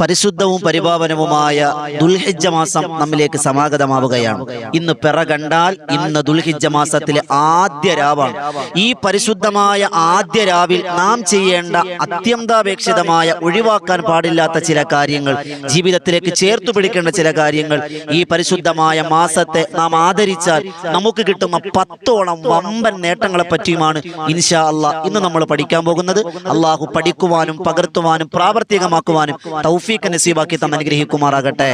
പരിശുദ്ധവും പരിപാവനവുമായ ദുൽഹിജ്ജ മാസം നമ്മിലേക്ക് സമാഗതമാവുകയാണ്. ഇന്ന് പിറ കണ്ടാൽ ഇന്ന് ദുൽഹിജ്ജ മാസത്തിലെ ആദ്യ രാവാണ്. ഈ പരിശുദ്ധമായ ആദ്യ രാവിൽ നാം ചെയ്യേണ്ട അത്യന്താപേക്ഷിതമായ ഒഴിവാക്കാൻ പാടില്ലാത്ത ചില കാര്യങ്ങൾ ജീവിതത്തിലേക്ക് ചേർത്തു പിടിക്കേണ്ട ചില കാര്യങ്ങൾ ഈ പരിശുദ്ധമായ മാസത്തെ നാം ആദരിച്ചാൽ നമുക്ക് കിട്ടുന്ന പത്തോളം വമ്പൻ നേട്ടങ്ങളെ പറ്റിയുമാണ് ഇൻഷാ അള്ളാ ഇന്ന് നമ്മൾ പഠിക്കാൻ പോകുന്നത്. അള്ളാഹു പഠിക്കുവാനും പകർത്തുവാനും പ്രാവർത്തികമാക്കുവാനും തൗഫീഖ് നസീബാക്കി തന്ന് അനുഗ്രഹിക്കുമാറാകട്ടെ.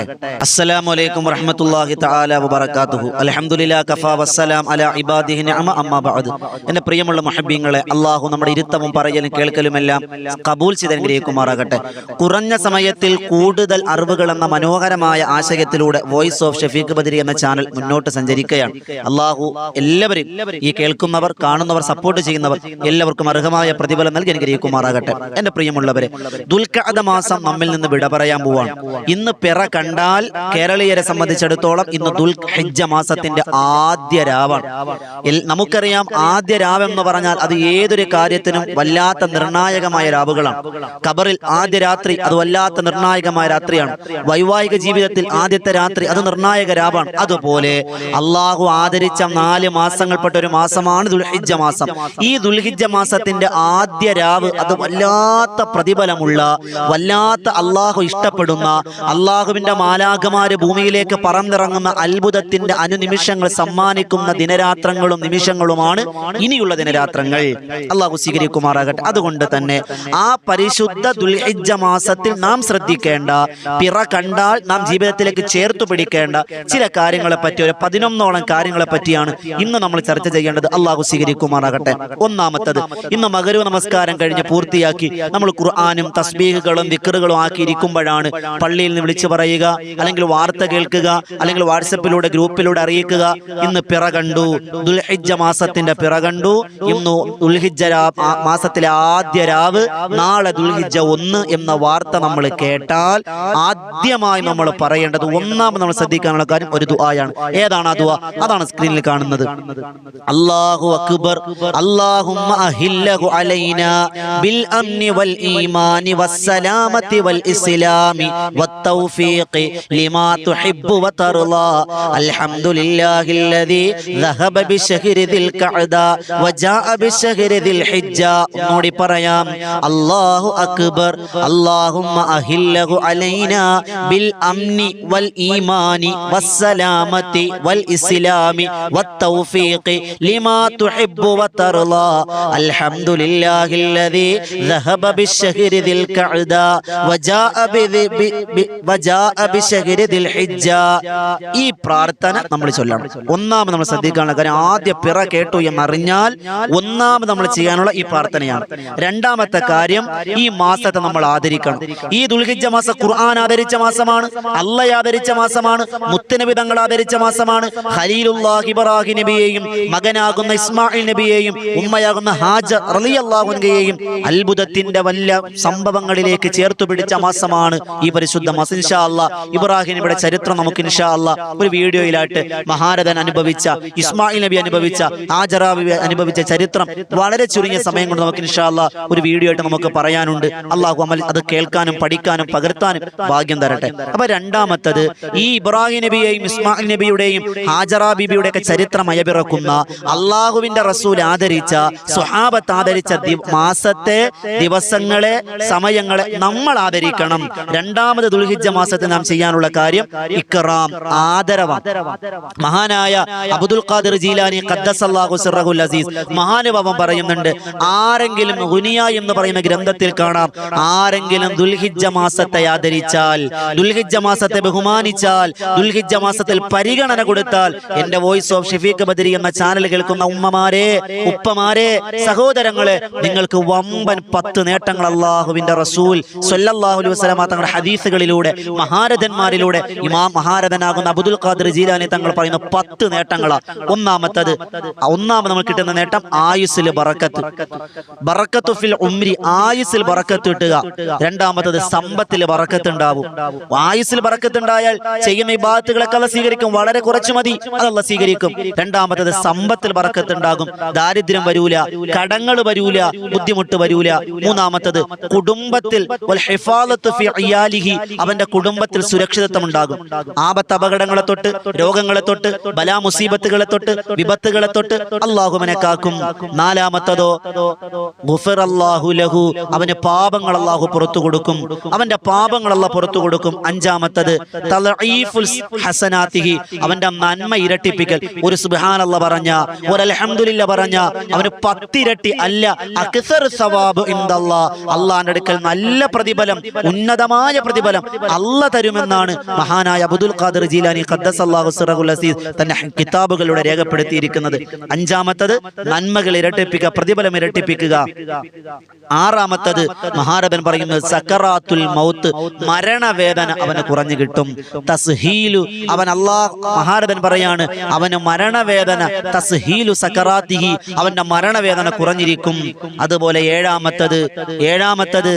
അസ്സലാമു അലൈക്കും വറഹ്മത്തുള്ളാഹി തആല വബറകാതുഹു. അൽഹംദുലില്ലാഹി കഫാ വസ്സലാം അലാ ഇബാദിഹി നിഅമ അമ്മാ ബഅദ്. എന്റെ പ്രിയമുള്ള മുഹബ്ബീങ്ങളെ അള്ളാഹു നമ്മുടെ ഇരുത്തവും പറയലും കേൾക്കലുമെല്ലാം കബൂൽ ചെയ്ത് അനുഗ്രഹിക്കുമാറാകട്ടെ. കുറഞ്ഞ സമയത്തിൽ കൂടുതൽ അറിവുകൾ എന്ന മനോഹരമായ ആശയത്തിലൂടെ വോയിസ് ഓഫ് ഷഫീഖ് ബദരി എന്ന ചാനൽ മുന്നോട്ട് സഞ്ചരിക്കുകയാണ്. അള്ളാഹു എല്ലാവരും ഈ കേൾക്കുന്നവർ കാണുന്നവർ സപ്പോർട്ട് ചെയ്യുന്നവർ എല്ലാവർക്കും അർഹമായ പ്രതിഫലം നൽകി അനുഗ്രഹിക്കുമാറാകട്ടെ. എന്റെ പ്രിയമുള്ളവരെ ദുൽഖഅദ മാസം നമ്മിൽ നിന്ന് വിട പറയാൻ പോവാണ്. ഇന്ന് പിറ കണ്ടാൽ കേരളീയരെ സംബന്ധിച്ചിടത്തോളം ഇന്ന് ദുൽഹജ്ജ മാസത്തിന്റെ ആദ്യ രാവാണ്. നമുക്കറിയാം ആദ്യ രാവ് എന്ന് പറഞ്ഞാൽ അത് ഏതൊരു കാര്യത്തിനും വല്ലാത്ത നിർണായകമായ രാവുകളാണ്. ഖബറിൽ ആദ്യ രാത്രി അത് വല്ലാത്ത നിർണായകമായ രാത്രിയാണ്. വൈവാഹിക ജീവിതത്തിൽ ആദ്യത്തെ രാത്രി അത് നിർണായക രാവാണ്. അതുപോലെ അള്ളാഹു ആദരിച്ച നാല് മാസങ്ങൾപ്പെട്ട ഒരു മാസമാണ് ദുൽഹിജ്ജ മാസം. ഈ ദുൽഹിജ്ജ മാസത്തിന്റെ ആദ്യ രാവ് അത് വല്ലാത്ത പ്രതിഫലമുള്ള വല്ലാത്ത അള്ളാഹു ഇഷ്ടപ്പെടുന്ന അള്ളാഹുവിന്റെ മാലാഖമാര് ഭൂമിയിലേക്ക് പറന്നിറങ്ങുന്ന അത്ഭുതത്തിന്റെ അനുനിമിഷങ്ങൾ സമ്മാനിക്കുന്ന ദിനരാത്രങ്ങളും നിമിഷങ്ങളുമാണ് ഇനിയുള്ള ദിനരാത്രങ്ങൾ. അള്ളാഹു സ്വീകരിക്കുമാറാകട്ടെ. അതുകൊണ്ട് തന്നെ ആ പരിശുദ്ധ ദുൽഹിജ മാസത്തിൽ നാം ശ്രദ്ധിക്കേണ്ട പിറ കണ്ടാൽ നാം ജീവിതത്തിലേക്ക് ചേർത്തു പിടിക്കേണ്ട ചില കാര്യങ്ങളെ പറ്റി ഒരു പതിനൊന്നോളം കാര്യങ്ങളെ പറ്റിയാണ് ഇന്ന് നമ്മൾ ചർച്ച ചെയ്യേണ്ടത്. അള്ളാഹു സ്വീകരിക്കുമാറാകട്ടെ. ഒന്നാമത്തത് ഇന്ന് മകരു നമസ്കാരം കഴിഞ്ഞ് പൂർത്തിയാക്കി നമ്മൾ ഖുർആാനും തസ്ബീഹുകളും വിക്കറുകളും ആക്കിയിരിക്കുമ്പോഴാണ് പള്ളിയിൽ നിന്ന് വിളിച്ചു പറയുക അല്ലെങ്കിൽ വാർത്ത കേൾക്കുക അല്ലെങ്കിൽ വാട്സപ്പിലൂടെ ഗ്രൂപ്പിലൂടെ അറിയിക്കുക ഇന്ന് പിറ കണ്ടു ദുൽഹിജ്ജ മാസത്തിന്റെ പിറ കണ്ടു ഇന്ന് ദുൽഹിജ മാസത്തിലെ ആദ്യ രാവ് നാളെ ദുൽഹിജ ഒന്ന് എന്ന വാർത്ത നമ്മൾ കേട്ടാൽ ആദ്യമായി നമ്മൾ പറയേണ്ടത് ഒന്നാമത് നമ്മൾ ശ്രദ്ധിക്കാനുള്ള കാര്യം ഒരു ദുആയാണ്. ഏതാണ് ആ ദുആ? അതാണ് സ്ക്രീനിൽ കാണുന്നത്. അല്ലാഹു അക്ബർ അല്ലാഹുമ്മ അഹില്ലഹു അലൈനാ ബിൽ അംനി വൽ ഈമാനി വസ്സലാമത്തി വൽ والصلام والتوفيق لما تحب وترضى الحمد لله الذي ذهب بشهر ذي القعدة وجاء بشهر ذي الحجة نوري بريام الله أكبر اللهم أهله علينا بالأمن والإيمان والسلامة والإسلام والتوفيق لما تحب وترضى الحمد لله الذي ذهب بالشهر ذي القعدة وجاء ഈ പ്രാർത്ഥന നമ്മൾ ചൊല്ലണം. ഒന്നാമത് നമ്മൾ ശ്രദ്ധിക്കാനുള്ള കാര്യം ആദ്യ പിറ കേട്ടു എന്നറിഞ്ഞാൽ ഒന്നാമത് നമ്മൾ ചെയ്യാനുള്ള ഈ പ്രാർത്ഥനയാണ്. രണ്ടാമത്തെ കാര്യം ഈ മാസത്തെ നമ്മൾ ആദരിക്കണം. ഈ ദുൽഹിജ മാസം ഖുർആൻ ആദരിച്ച മാസമാണ് അല്ല ആദരിച്ച മാസമാണ് മുത്തനബി തങ്ങൾ ആദരിച്ച മാസമാണ്. ഖലീലുല്ലാഹി ഇബ്രാഹിം നബിയെയും മകനാകുന്ന ഇസ്മായിൽ നബിയെയും ഉമ്മയാകുന്ന ഹാജ റളിയല്ലാഹുൻകയെയും അത്ഭുതത്തിന്റെ വല്ല സംഭവങ്ങളിലേക്ക് ചേർത്തു പിടിച്ച മാസം മാസമാണ് ഈ പരിശുദ്ധ മസ് ഇൻഷാ അല്ലാ. ഇബ്രാഹിം നബിയുടെ ചരിത്രം നമുക്ക് ഇൻഷാ അല്ല. ഒരു വീഡിയോയിലായിട്ട് മഹാരഥൻ അനുഭവിച്ച ഇസ്മായിൽ നബി അനുഭവിച്ച ആജറാബി അനുഭവിച്ച ചരിത്രം വളരെ ചുരുങ്ങിയ സമയം കൊണ്ട് നമുക്ക് ഇൻഷാ അല്ല ഒരു വീഡിയോ ആയിട്ട് നമുക്ക് പറയാനുണ്ട്. അള്ളാഹു അമൽ അത് കേൾക്കാനും പഠിക്കാനും പകർത്താനും ഭാഗ്യം തരട്ടെ. അപ്പൊ രണ്ടാമത്തത് ഈ ഇബ്രാഹിം നബിയെയും ഇസ്മായിൽ നബിയുടെയും ഹാജറ ബിബിയുടെ ഒക്കെ ചരിത്രം അയവിറക്കുന്ന അള്ളാഹുവിന്റെ റസൂൽ ആദരിച്ച സ്വഹാബത്ത് ആദരിച്ച മാസത്തെ ദിവസങ്ങളെ സമയങ്ങളെ നമ്മൾ ആദരിക്കണം. രണ്ടാമത് ദുൽഹിജ മാസത്തിൽ നാം ചെയ്യാനുള്ള കാര്യം ഇക്റാം ആദരവ മഹാനായ അബ്ദുൽ ഖാദിർ ജീലാനി ഖദ്ദസല്ലാഹു സിറഹുൽ അസീസ് മഹാനുഭാവം പറയുന്നുണ്ട് ആരെങ്കിലും ഗുനിയ എന്ന് പറയുന്ന ഗ്രന്ഥത്തിൽ കാണാം. ആരെങ്കിലും ദുൽഹിജ മാസത്തെ ആദരിച്ചാൽ ദുൽഹിജ മാസത്തെ ബഹുമാനിച്ചാൽ ദുൽഹിജ മാസത്തിൽ പരിഗണന കൊടുത്താൽ എന്റെ വോയിസ് ഓഫ് ഷഫീഖ് ബദരി എന്ന ചാനൽ കേൾക്കുന്ന ഉമ്മമാരെ ഉപ്പമാരെ സഹോദരങ്ങളെ നിങ്ങൾക്ക് വമ്പൻ പത്ത് നേട്ടങ്ങൾ അള്ളാഹുവിന്റെ റസൂൽ സല്ലല്ലാഹു അലൈഹി വസല്ലമ തങ്ങളുടെ ഹദീസുകളിലൂടെ മഹാരഥന്മാരിലൂടെ ഇമാം മഹാരഥനാകുന്ന അബ്ദുൽ ഖാദർ ജീലാനി തങ്ങൾ പറയുന്ന പത്ത് നേട്ടങ്ങളാ ഒന്നാമത്തത് ഒന്നാമത് നമുക്ക് കിട്ടുന്ന നേട്ടം ആയുസ്സിൽ ബറക്കത്ത്. ബറക്കത്തു ഫിൽ ഉമ്രി ആയുസ്സിൽ ബറക്കത്ത് കിട്ടുക രണ്ടാമത്തത് സമ്പത്തിൽ ബറക്കത്ത് ഉണ്ടാവും ആയുസ്സിൽ ബറക്കത്ത് ഉണ്ടായാൽ ചെയ്യുന്ന ഈ ബാത്തുകളൊക്കെ അല്ല സ്വീകരിക്കും വളരെ കുറച്ചു മതി. അതല്ല സ്വീകരിക്കും. രണ്ടാമത്തത് സമ്പത്തിൽ ബറക്കത്ത് ഉണ്ടാകും ദാരിദ്ര്യം വരൂല കടങ്ങൾ വരൂല ബുദ്ധിമുട്ട് വരൂല. മൂന്നാമത്തത് കുടുംബത്തിൽ ഹിഫാലത്ത് അവന്റെ കുടുംബത്തിൽ സുരക്ഷിതത്വം ഉണ്ടാകും ആപത്ത് അപകടങ്ങളെ തൊട്ട് രോഗങ്ങളെ തൊട്ട് ബലാ മുസീബത്തുകളെ തൊട്ട് വിപത്തുകളെ തൊട്ട് അള്ളാഹുവിനെ കാക്കും. നാലാമത്തതോ ലഹു അവന് പാപങ്ങൾ അള്ളാഹു പുറത്തു കൊടുക്കും. അവന്റെ പാപങ്ങൾ അള്ളാഹ് പുറത്തു കൊടുക്കും. അഞ്ചാമത്തത് ഹസനാത്തിഹി അവന്റെ നന്മ ഇരട്ടിപ്പിക്കൽ. ഒരു സുബാൻ അല്ല പറഞ്ഞ ഒരു അലഹമില്ല പറഞ്ഞ അവന് പത്തിരട്ടി അല്ല അക്സർ സവാബ് ഇൻദല്ലാ അള്ളാന്റെ അടുക്കൽ നല്ല പ്രതിഫലം ഉന്നതമായ പ്രതിഫലം അല്ല തരുമെന്നാണ് മഹാനായ അബ്ദുൽ ഖാദർ ജീലാനി ഖദ്ദസല്ലാഹു സിറഹുൽ അസീസ് തന്റെ കിതാബുകളിലൂടെ രേഖപ്പെടുത്തിയിരിക്കുന്നത്. അഞ്ചാമത്തത് നന്മകൾ ഇരട്ടിപ്പിക്കുക പ്രതിഫലം ഇരട്ടിപ്പിക്കുക. ആറാമത്തത് മഹാരഥൻ പറയുന്നത് സക്കറാത്തുൽ മൗത്ത് മരണവേദന അവന് കുറഞ്ഞു കിട്ടും. തസ്ഹീലു അവൻ അള്ളാഹ് മഹാരഥൻ പറയാണ് അവന് മരണവേദന തസ്ഹീലു സക്കറാത്തിഹി അവന്റെ മരണവേദന കുറഞ്ഞിരിക്കും. അതുപോലെ ഏഴാമത്തത് ഏഴാമത്തത്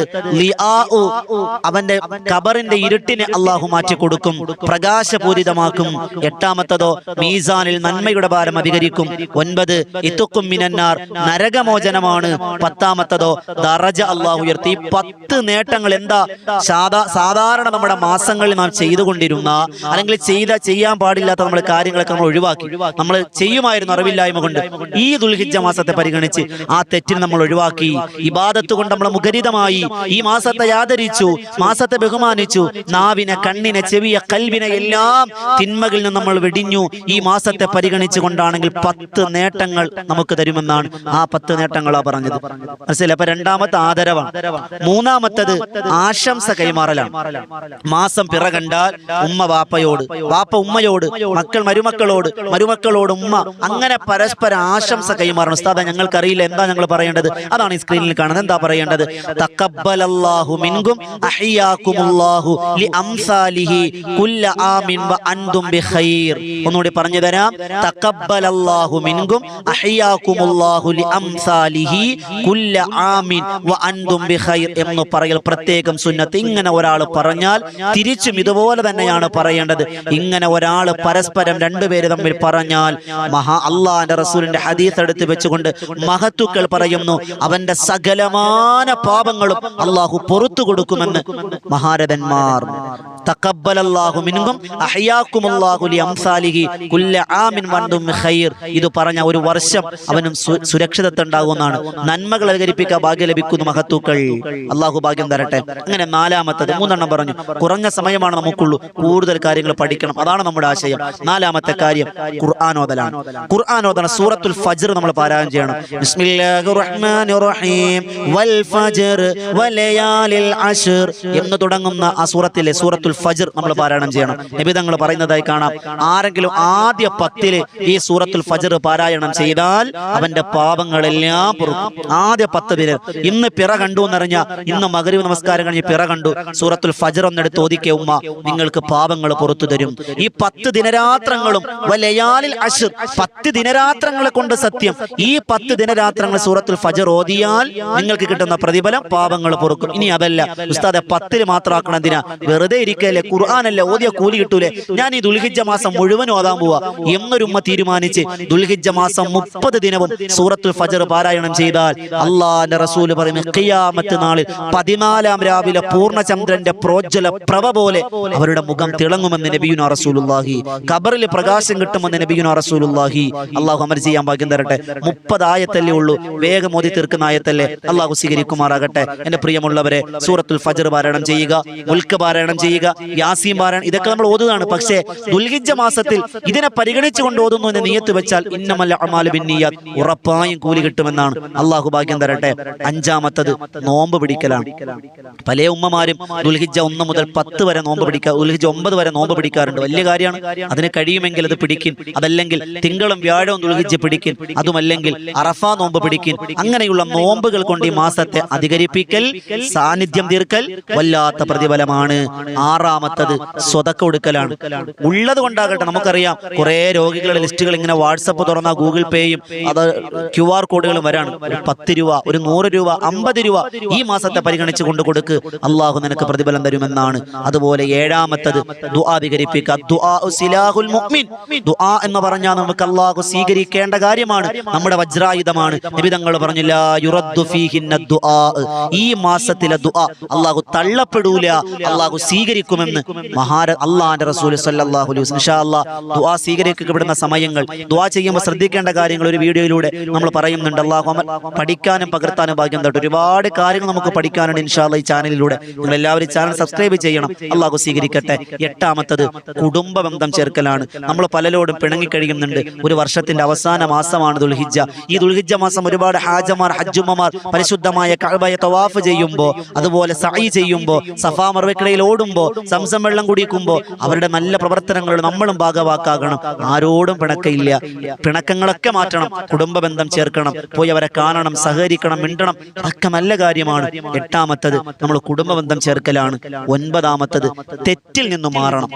അവന്റെ കബറിന്റെ ഇരുട്ടിനെ അള്ളാഹു മാറ്റി കൊടുക്കും പ്രകാശപൂരിതമാക്കും. എട്ടാമത്തതോ മീസാനിൽ നന്മയുടെ ഭാരം അധികരിക്കും. ഒൻപത് ഇത്തുക്കും മിനന്നാർ നരകമോചനമാണ്. പത്താമത്തതോ ദറജ അള്ളാഹു ഉയർത്തി. പത്ത് നേട്ടങ്ങൾ എന്താ? സാധാ സാധാരണ നമ്മുടെ മാസങ്ങളിൽ നാം ചെയ്തുകൊണ്ടിരുന്ന അല്ലെങ്കിൽ ചെയ്ത ചെയ്യാൻ പാടില്ലാത്ത നമ്മൾ കാര്യങ്ങളൊക്കെ നമ്മൾ ഒഴിവാക്കി. നമ്മൾ ചെയ്യുമായിരുന്നു അറിവില്ലായ്മ കൊണ്ട്. ഈ ദുൽഹിജ മാസത്തെ പരിഗണിച്ച് ആ തെറ്റിന് നമ്മൾ ഒഴിവാക്കി. ഇബാദത്ത് കൊണ്ട് നമ്മൾ മുഖരിതമായി ഈ മാസത്തെ ആദരിച്ചു. മാസത്തെ ബഹുമാനിച്ചു. നാവിനെ കണ്ണിനെ ചെവിയെ കൽവിനെ എല്ലാം തിന്മകളിൽ നിന്ന് നമ്മൾ വെടിഞ്ഞു. ഈ മാസത്തെ പരിഗണിച്ചു കൊണ്ടാണെങ്കിൽ പത്ത് നേട്ടങ്ങൾ നമുക്ക് തരുമെന്നാണ് ആ പത്ത് നേട്ടങ്ങളാ പറഞ്ഞത്. മനസ്സിലായി? അപ്പൊ രണ്ടാമത്തെ ആദരവാണ്. മൂന്നാമത്തത് ആശംസ കൈമാറലാണ്. മാസം പിറകണ്ടാൽ ഉമ്മ വാപ്പയോട് വാപ്പ ഉമ്മയോട് മക്കൾ മരുമക്കളോട് മരുമക്കളോട് ഉമ്മ അങ്ങനെ പരസ്പര ആശംസ കൈമാറണം. ഉസ്താദ ഞങ്ങൾക്കറിയില്ല എന്താ ഞങ്ങൾ പറയേണ്ടത്? അതാണ് ഈ സ്ക്രീനിൽ കാണുന്നത്. എന്താ പറയേണ്ടത്? തക്കബലാഹു മിൻകും അഹിയാക്കുമുല്ലാഹു ലി അംസാലിഹി കുല്ല ആമിൻ വ അൻതും ബിഖൈർ ഒന്നുകൂടി പറഞ്ഞു തരാം. തക്കബ്ബലല്ലാഹു മിൻകും അഹിയാക്കുമുല്ലാഹു ലി അംസാലിഹി കുല്ല ആമിൻ വ അൻതും ബിഖൈർ എന്ന് പറയൽ പ്രത്യേകം സുന്നത്ത്. ഇങ്ങനെ ഒരാൾ പറഞ്ഞാൽ തിരിച്ചും ഇതുപോലെ തന്നെയാണ് പറയേണ്ടത്. ഇങ്ങനെ ഒരാൾ പരസ്പരം രണ്ടുപേര് തമ്മിൽ പറഞ്ഞാൽ മഹാ അള്ളാന്റെ റസൂലിന്റെ ഹദീസ് എടുത്ത് വെച്ചുകൊണ്ട് മഹത്തുക്കൾ പറയുന്നു അവന്റെ സകലമായ പാപങ്ങളും അള്ളാഹു പുറത്തു കൊടുക്കുമെന്ന്. മഹാരഥന്മാർ ഇത് പറഞ്ഞ ഒരു വർഷം അവനും സുരക്ഷിതത്വം ഉണ്ടാകുന്നതാണ് നന്മകൾ അവതരിപ്പിക്കാൻ ഭാഗ്യം ലഭിക്കുന്നു മഹത്തുക്കൾ. അള്ളാഹു ഭാഗ്യം തരട്ടെ. അങ്ങനെ നാലാമത്തത് മൂന്നെണ്ണം പറഞ്ഞു. കുറഞ്ഞ സമയമാണ് നമുക്കുള്ളൂ. കൂടുതൽ കാര്യങ്ങൾ പഠിക്കണം. അതാണ് നമ്മുടെ ആശയം. നാലാമത്തെ കാര്യം ഖുർആാനോദലാണ് ഖുർആാനോദന സൂറത്തുൽ ഫജർ നമ്മൾ പാരായണം ചെയ്യണം. ബിസ്മില്ലാഹിർ റഹ്മാനിർ റഹീം. വൽ ഫജ്ർ വലയാലിൽ അശ്ർ. എന്ന് തുടങ്ങുന്ന ആ സൂറത്തിലെ സൂറത്തുൽ ഫജർ നമ്മൾ പാരായണം ചെയ്യണം. നബി തങ്ങൾ പറയുന്നതായി കാണാം. ആരെങ്കിലും ആദ്യ പത്തിൽ ഈ സൂറത്തുൽ ഫജർ പാരായണം ചെയ്താൽ അവന്റെ പാപങ്ങളെല്ലാം പൊറുക്കും. ആദ്യ പത്ത് പേര് ഇന്ന് പിറ കണ്ടു എന്നറിഞ്ഞ ഇന്ന് മകരീവ് നമസ്കാരം കഴിഞ്ഞ് പിറ കണ്ടു. സൂറത്തുൽ ഫജർ ഒന്നെടുത്ത് ഓദിക്കെ ഉമ്മ നിങ്ങൾക്ക് പാപങ്ങൾ പുറത്തു തരും. ഈ പത്ത് ദിനരാത്രങ്ങളും വലയാലിൽ അശ്ർ പത്ത് ദിനരാത്രങ്ങളെ കൊണ്ട് സത്യം. ഈ പത്ത് ദിനരാത്രങ്ങൾ സൂറത്തുൽ ഫജർ ഓതിയാൽ നിങ്ങൾക്ക് കിട്ടുന്ന പ്രതിഫലം പാപങ്ങൾ പൊറുക്കും. ഇനി അതല്ല. ഉസ്താദെ പത്തിൽ മാത്രമാക്കണം എന്തിനാ? വെറുതെ ഇരിക്കല്ലേ? ഖുർആാനല്ലേ? ഓതിയ കൂലി കിട്ടൂലേ? ഞാൻ ഈ ദുൽഹിജ മാസം മുഴുവൻ ഓതാൻ പോവാ. എന്നൊരു ഉമ്മ തീരുമാനിച്ച് ദുൽഹിജ മാസം മുപ്പത് ദിനവും സൂറത്തുൽ ഫജർ പാരായണം ചെയ്താൽ അള്ളാന്റെ റസൂൽ പറയുന്നു ഖിയാമത്ത് നാളിൽ പതിനാലാം രാവിലെ പൂർണചന്ദ്രന്റെ പ്രോജ്വല പ്രഭ പോലെ അവരുടെ മുഖം തിളങ്ങുമെന്ന് നബിയുന റസൂലുള്ളാഹി. ഖബറിൽ പ്രകാശം കിട്ടുമെന്ന് നബിയുന റസൂലുള്ളാഹി. അള്ളാഹു അമർ ചെയ്യാൻ ഭാഗ്യം തരട്ടെ. മുപ്പത് ആയത്തല്ലേ ഉള്ളൂ. വേഗം ഓതി തീർക്കുന്ന ആയത്തല്ലേ? അള്ളാഹു സ്വീകരിക്കുമാറാകട്ടെ. എന്റെ പ്രിയമുള്ളവരെ സൂറത്തുൽ ഫജ്ർ പാരായണം ചെയ്യുക മുൽക്ക് പാരായണം ചെയ്യുക യാസീം പാരായണം ഇതൊക്കെ നമ്മൾ ഓതുകയാണ് പക്ഷേ ദുൽഹിജ മാസത്തിൽ ഇതിനെ പരിഗണിച്ചുകൊണ്ട് ഓതുന്നു എന്ന് നീയത്ത് വെച്ചാൽ ഇന്നമല്ല അമാലു ബിന്നിയ ഉറപ്പായും കൂലി കിട്ടുമെന്നാണ്. അള്ളാഹു ഭാഗ്യം തരട്ടെ. അഞ്ചാമത്തത് നോമ്പ് പിടിക്കലാണ്. പല ഉമ്മമാരും ദുൽഹിജ ഒന്ന് മുതൽ പത്ത് വരെ നോമ്പ് പിടിക്കുക ദുൽഹിജ ഒമ്പത് വരെ നോമ്പ് പിടിക്കാറുണ്ട്. വലിയ കാര്യമാണ്. അതിന് കഴിയുമെങ്കിൽ അത് പിടിക്കും. അതല്ലെങ്കിൽ തിങ്കളും വ്യാഴവും ദുൽഹിജ പിടിക്കും. അതുമല്ലെങ്കിൽ അറഫ നോമ്പ് പിടിക്കും. അങ്ങനെയുള്ള നോമ്പുകൾ കൊണ്ട് ഈ മാസത്തെ അധികരിപ്പിക്കൽ സാന്നിധ്യം തീർക്കൽ വല്ലാത്ത പ്രതിഫലമാണ് ആറാം ആറാമത്തത് സ്വതക്ക കൊടുക്കലാണ് ഉള്ളത് കൊണ്ടാകട്ടെ നമുക്കറിയാം. കുറെ രോഗികളുടെ ലിസ്റ്റുകൾ ഇങ്ങനെ വാട്സപ്പ് തുറന്ന ഗൂഗിൾ പേയും അത് ക്യു ആർ കോഡുകളും വരാണ്. ഒരു പത്ത് രൂപ ഒരു നൂറ് രൂപ അമ്പത് രൂപ ഈ മാസത്തെ പരിഗണിച്ച് കൊണ്ട് കൊടുക്ക്. അള്ളാഹു നിനക്ക് പ്രതിഫലം തരുമെന്നാണ്. അതുപോലെ ഏഴാമത്തത് ദുആ വികരിപ്പിക്കുക ദുആ എന്ന് പറഞ്ഞാൽ നമുക്ക് അള്ളാഹു സ്വീകരിക്കേണ്ട കാര്യമാണ്. നമ്മുടെ വജ്രായുധമാണ്. നിബിതങ്ങൾ പറഞ്ഞില്ല ഈ മാസത്തിലെ ദുആ അള്ളാഹു തള്ളപ്പെടൂല. അള്ളാഹു സ്വീകരിക്കുമെന്ന് മഹാര അള്ളാഹാന്റെ റസൂൽ അല്ലാഹ് ദുആ സ്വീകരിക്കപ്പെടുന്ന സമയങ്ങൾ ദുആ ചെയ്യുമ്പോൾ ശ്രദ്ധിക്കേണ്ട കാര്യങ്ങൾ ഒരു വീഡിയോയിലൂടെ നമ്മൾ പറയുന്നുണ്ട്. അള്ളാഹു പഠിക്കാനും പകർത്താനും ഭാഗ്യം തട്ടു ഒരുപാട് കാര്യങ്ങൾ നമുക്ക് പഠിക്കാനുണ്ട് ഇൻഷാല്ല ഈ ചാനലിലൂടെ. നിങ്ങൾ എല്ലാവരും ചാനൽ സബ്സ്ക്രൈബ് ചെയ്യണം. അള്ളാഹു സ്വീകരിക്കട്ടെ. എട്ടാമത്തത് കുടുംബ ബന്ധം ചേർക്കലാണ്. നമ്മൾ പലരോടും പിണങ്ങി കഴിയുന്നുണ്ട്. ഒരു വർഷത്തിന്റെ അവസാന മാസമാണ് ദുൽഹിജ ഈ ദുൽഹിജ മാസം ഒരുപാട് ഹാജമാർ ഹജ്ജുമ്മമാർ പരിശുദ്ധമായ കഅബയെ തവാഫ് ചെയ്യുമ്പോൾ അതുപോലെ സഈ ചെയ്യുമ്പോൾ സഫാ മർവക്കിടയിൽ ഓടുമ്പോൾ സംസം വെള്ളം കുടിക്കുമ്പോൾ അവരുടെ നല്ല പ്രവർത്തനങ്ങൾ നമ്മളും ഭാഗവാക്കാകണം. ആരോടും പിണക്കയില്ല. പിണക്കങ്ങളൊക്കെ മാറ്റണം. കുടുംബ ബന്ധം ചേർക്കണം. പോയി അവരെ കാണണം സഹകരിക്കണം മിണ്ടണം. അതൊക്കെ നല്ല കാര്യമാണ്. എട്ടാമത്തത് നമ്മൾ കുടുംബ ബന്ധം ചേർക്കലാണ്. ഒൻപതാമത്തത് തെറ്റിൽ നിന്നും മാറണം.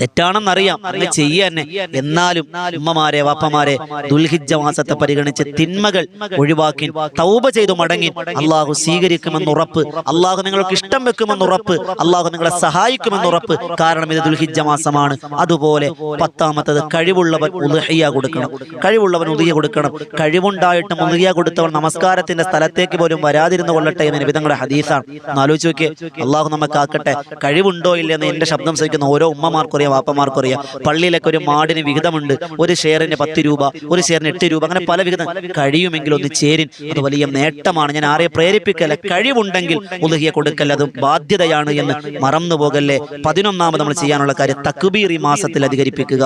തെറ്റാണെന്നറിയാം. അങ്ങനെ ചെയ്യുക തന്നെ എന്നാലും ഉമ്മമാരെ വാപ്പമാരെ ദുൽഹിജ്ജ മാസത്തെ പരിഗണിച്ച് തിന്മകൾ ഒഴിവാക്കി തൗബ ചെയ്തു മടങ്ങി അള്ളാഹു സ്വീകരിക്കുമെന്ന് ഉറപ്പ് അള്ളാഹു നിങ്ങൾക്ക് ഇഷ്ടം വെക്കുമെന്ന് ഉറപ്പ്. അള്ളാഹു നിങ്ങളെ സഹായിക്കുമെന്ന് ഉറപ്പ്. കാരണം ഇത് ദുൽഹിജ മാസമാണ്. അതുപോലെ പത്താമത്തത് കഴിവുള്ളവൻ ഉദഹിയ കൊടുക്കണം. കഴിവുള്ളവൻ ഉദിയ കൊടുക്കണം. കഴിവുണ്ടായിട്ടും ഉദയ കൊടുത്തവൻ നമസ്കാരത്തിന്റെ സ്ഥലത്തേക്ക് പോലും വരാതിരുന്നു കൊള്ളട്ടെ എന്ന് വിധങ്ങളുടെ ഹദീസാണ്. ആലോചിച്ച് നോക്കിയേ. അള്ളാഹു നമുക്ക് ആക്കട്ടെ കഴിവുണ്ടോ ഇല്ലെന്ന് എന്റെ ശബ്ദം സഹിക്കുന്ന ഓരോ ഉമ്മമാർക്കറിയാം വാപ്പമാർക്കറിയാം പള്ളിയിലേക്ക് ഒരു മാടിന് വിഹിതമുണ്ട്. ഒരു ഷെയറിന് പത്ത് രൂപ ഒരു ഷെയറിന് എട്ട് രൂപ അങ്ങനെ പല വിഹിതം. കഴിയുമെങ്കിൽ ഒന്ന് ചേരിൻ. അത് വലിയ നേട്ടമാണ്. ഞാൻ ആരെ പ്രേരിപ്പിക്കല്ല. കഴിവുണ്ടെങ്കിൽ ഉലഹിയെ കൊടുക്കല്ല അത് ബാധ്യതയാണ് എന്ന് മറന്നു പോകല്ലേ പതിനൊന്നാമത് നമ്മൾ ചെയ്യാനുള്ള കാര്യം തക്ബീർ ഈ മാസത്തിൽ അധികരിപ്പിക്കുക.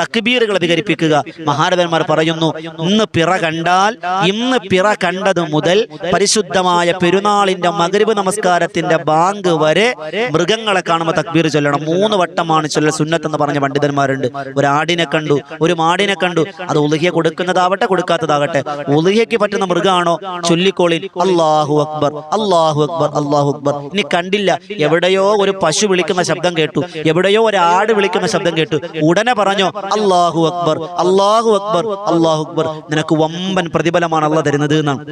തക്ബീറുകൾ അധികരിപ്പിക്കുക. മഹാരഥന്മാർ പറയുന്നു ഇന്ന് പിറ കണ്ടാൽ ഇന്ന് പിറ കണ്ടത് മുതൽ പരിശുദ്ധമായ പെരുന്നാളിന്റെ മകരിവ് നമസ്കാരത്തിന്റെ ബാങ്ക് വരെ മൃഗങ്ങളെ കാണുമ്പോൾ തക്ബീർ ചൊല്ലണം. മൂന്ന് വട്ടമാണ് ചൊല്ലൽ സുന്നത്ത് എന്ന് പറഞ്ഞ പണ്ഡിതന്മാരുണ്ട്. ഒരു ആടിനെ കണ്ടു ഒരു മാടിനെ കണ്ടു. അത് ഉലുഹിയ കൊടുക്കുന്നതാവട്ടെ കൊടുക്കാത്തതാകട്ടെ. ഉലുഹിയക്ക് പറ്റുന്ന മൃഗമാണോ ചൊല്ലിക്കോളിൻ അള്ളാഹു അക്ബർ അള്ളാഹു അക്ബർ അള്ളാഹു അക്ബർ. ഇനി കണ്ടില്ല എവിടെയോ ഒരു പശു വിളിക്കുന്ന ശബ്ദം കേട്ടു. എവിടെയോ ഒരു ആട് വിളിക്കുന്ന ശബ്ദം കേട്ടു. ഉടനെ പറഞ്ഞോ അള്ളാഹു അക്ബർ അള്ളാഹു അക്ബർ അള്ളാഹു അക്ബർ നിനക്ക് വമ്പൻ പ്രതിഫലമാണ് അള്ള തരുന്നത് എന്നാണ്.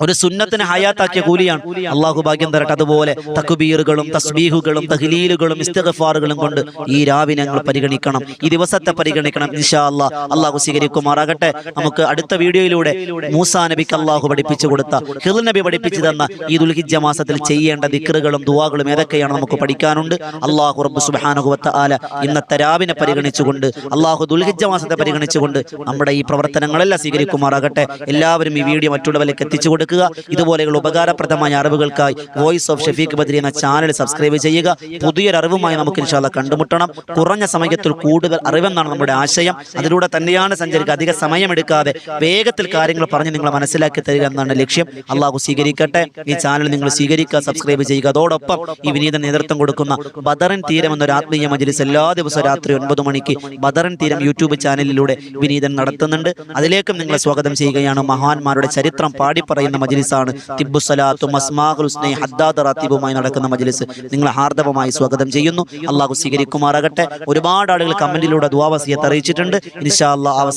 ഒരു സുന്നത്തിന് ഹയാത്താക്കിയ കൂലിയാണ്. അള്ളാഹു ഭാഗ്യം തരട്ടെ. അതുപോലെ തക്കുബീറുകളും തസ്ബീഹുകളും തഹ്ലീലുകളും ഇസ്തഗഫാറുകളും കൊണ്ട് ഈ രാവിനെ ഞങ്ങൾ പരിഗണിക്കണം. ഈ ദിവസത്തെ പരിഗണിക്കണം ഇൻഷാ അല്ലാ അള്ളാഹു സ്വീകരിക്കുമാറാകട്ടെ. നമുക്ക് അടുത്ത വീഡിയോയിലൂടെ മൂസാ നബിക്ക് അള്ളാഹു പഠിപ്പിച്ചു കൊടുത്ത ഹിൽ നബി പഠിപ്പിച്ചു തന്ന ഈ ദുൽഹിജ്ജ മാസത്തിൽ ചെയ്യേണ്ട ദിക്കറുകളും ദുവാകളും ഏതൊക്കെയാണ് നമുക്ക് പഠിക്കാനുണ്ട്? അള്ളാഹു റബ്ബ് സുബാനുഹുവത്ത ആല ഇന്നത്തെ രാവിനെ പരിഗണിച്ചുകൊണ്ട് അള്ളാഹു ദുൽഹിജ മാസത്തെ പരിഗണിച്ചുകൊണ്ട് നമ്മുടെ ഈ പ്രവർത്തനങ്ങളെല്ലാം സ്വീകരിക്കുമാറാകട്ടെ. എല്ലാവരും ഈ വീഡിയോ മറ്റുള്ളവരിലേക്ക് എത്തിച്ചു കൊടുക്കുക. ഇതുപോലെയുള്ള ഉപകാരപ്രദമായ അറിവുകൾക്കായി വോയിസ് ഓഫ് ഷഫീഖ് ബദ്രി എന്ന ചാനൽ സബ്സ്ക്രൈബ് ചെയ്യുക. പുതിയൊരു അറിവുമായി നമുക്ക് ഇൻഷാല്ല കണ്ടുമുട്ടണം. കുറഞ്ഞ സമയത്തിൽ കൂടുതൽ അറിവെന്നാണ് നമ്മുടെ ആശയം. അതിലൂടെ തന്നെയാണ് സഞ്ചരിക്കുക. അധിക സമയമെടുക്കാതെ വേഗത്തിൽ കാര്യങ്ങൾ പറഞ്ഞ് നിങ്ങളെ മനസ്സിലാക്കി തരിക എന്നാണ് ലക്ഷ്യം. അള്ളാഹു സ്വീകരിക്കട്ടെ. ഈ ചാനൽ നിങ്ങൾ സ്വീകരിക്കുക സബ്സ്ക്രൈബ് ചെയ്യുക. അതോടൊപ്പം ഈ വിനീത നേതൃത്വം കൊടുക്കുന്ന ബദറൻ തീരം എന്നൊരു ആത്മീയ മജ്ലിസ് എല്ലാ ദിവസവും രാത്രി ഒൻപത് മണിക്ക് ബദറൻ തീരം യൂട്യൂബ് ചാനലിലൂടെ വിനീതൻ നടത്തുന്നുണ്ട്. അതിലേക്കും നിങ്ങളെ സ്വാഗതം ചെയ്യുകയാണ്. മഹാന്മാരുടെ ചരിത്രം പാടി പറയുന്ന മജ്ലിസാണ് തിബുസലാത്തും അസ്മാഹുൽ ഹുസ്നൈ ഹദ്ദാദ് റാത്തീബുമായി നടക്കുന്ന മജ്ലിസ്. നിങ്ങൾ ഹാർദവമായി സ്വാഗതം ചെയ്യുന്നു. അള്ളാഹു സ്വീകരിക്കുമാറാകട്ടെ. ഒരുപാട് ആളുകൾ കമന്റിലൂടെ ദുവാവസിയത്ത് അറിയിച്ചിട്ടുണ്ട്. ഇൻഷാ അള്ളാഹ് ആ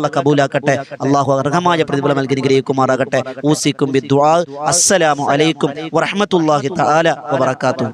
അല്ല കബൂലാക്കട്ടെ. അള്ളാഹു അർഹമായ പ്രതിഫലം നൽകി അനുഗ്രഹിക്കുമാറാകട്ടെ. ഊസിക്കും അസ്സലാമു അലൈക്കും വറഹ്മത്തുള്ളാഹി തആല വബറകാതുഹു.